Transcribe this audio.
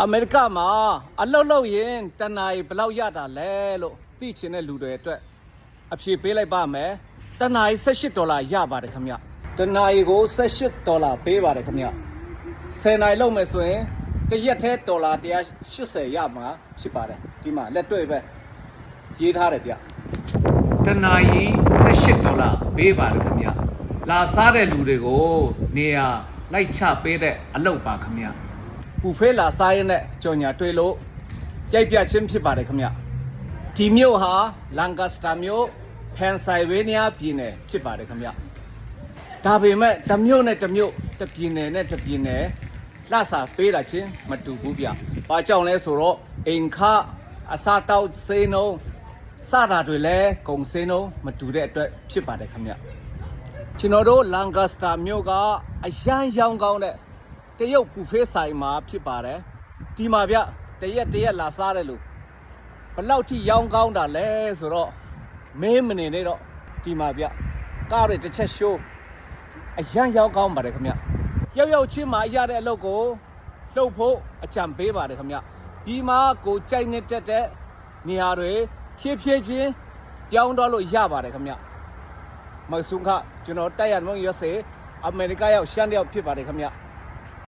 အမေရိကမှာအလုတ်လုတ်ရင်တနာရီဘယ်လောက်ရတာလဲလို့သိချင်တဲ့လူတွေအတွက်အဖြေပေးလိုက်ပါမယ်တနာရီ18ဒေါ်လာရပါတယ်ခင်ဗျတနာရီကို18ဒေါ်လာပေးပါတယ်ခင်ဗျ10နာရီလောက်မယ်ဆိုရင်တစ်ရက်သေးဒေါ်လာ180ရမှာဖြစ်ပါတယ်ဒီမှာလက်တွေ့ပဲရေးထားတယ်ဗျတနာရီ18ဒေါ်လာပေးပါတယ်ခင်ဗျလာစားတဲ့လူတွေကိုနေရာလိုက်ချပေးတဲ့အလုပ်ပါခင်ဗျ ပူဖေးလာစားရင်နဲ့ကြော်ညာတွေ့လို့ရိုက်ပြချင်းဖြစ်ပါတယ်ခင်ဗျဒီမြို့ဟာလန်ကာစတာမြို့ဖန်ဆိုင်ဝေးနီးယားပြည်နယ်ဖြစ်ပါတယ်ခင်ဗျဒါပေမဲ့တစ်မြို့နဲ့တစ်မြို့တစ်ပြည်နယ်နဲ့တစ်ပြည်နယ်လှစာပေးတာချင်းမတူဘူးဗျ။ဘာကြောင့်လဲဆိုတော့အိမ်ခအစားတောက်စေးနှုံးစတာတွေလည်းဂုံစေးနှုံးမတူတဲ့အတွက်ဖြစ်ပါတယ်ခင်ဗျကျွန်တော်တို့လန်ကာစတာမြို့ကအရန်ရောင်းကောင်းတဲ့ တရုတ်ပူဖေးဆိုင်မှာဖြစ်ပါတယ်ဒီမှာဗျတရက်တရက်လာစားတယ်လို့ဘယ်လောက်ထိရောင်းကောင်းတာလဲဆိုတော့မင်းမနေနဲ့တော့ဒီမှာဗျကားတွေတစ်ချက်ရှိုးအရန်ရောင်းကောင်းပါတယ်ခင်ဗျရောက်ရောက်ချင်းမှာရတဲ့အလုပ်ကိုလှုပ်ဖို့အကြံပေးပါတယ်ခင်ဗျဒီမှာကိုကြိုက်နေတတ်တဲ့နေရာတွေဖြည်းဖြည်းချင်းပြောင်းတော့လို့ရပါတယ်ခင်ဗျမဆုခကျွန်တော်တိုက်ရမလို့ရစေအမေရိကရောက်ရှမ်းတယောက်ဖြစ်ပါတယ်ခင်ဗျ